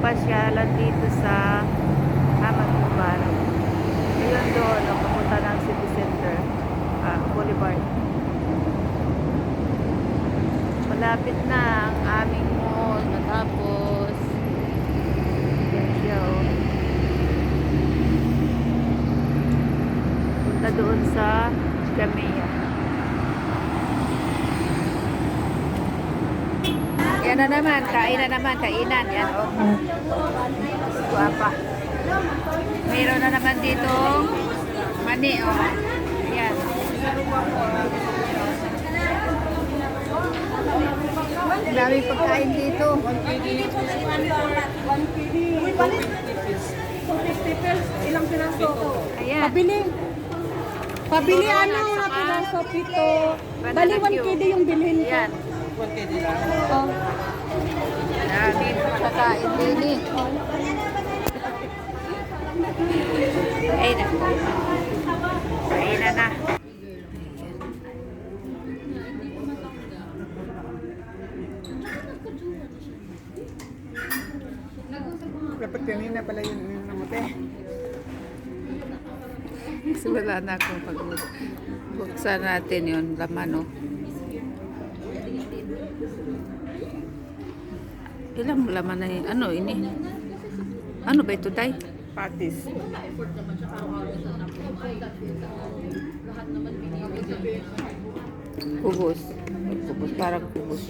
ulan dito sa Amat Mubarak. Ngayon doon, no, papunta ng City Center, ah, Boulevard. Malapit na ang aming mall matapos. Yan siya, doon sa Jamea. Yan na naman, kain na naman, kainan. Yan, oh. Guwapa. Mayroon na naman dito mani, oh. Yan. Ang daming pagkain dito. Uy, balik. 250 pesos. Ilang piraso ko? Ayan. Pabili. Pabili ano na piraso pito. Bali 1 cue. KD yung bilhin ko. Yan. Oh. Pagkain din eh. Ay na. Kain na na. Dapat kanina pala yung namatay. Kasi wala na akong pag buksan natin yun, laman oh. Ilang laman na yun? Ano ini? Ano ba ito, Day? Patis. Kubos. Kubos, parang kubos.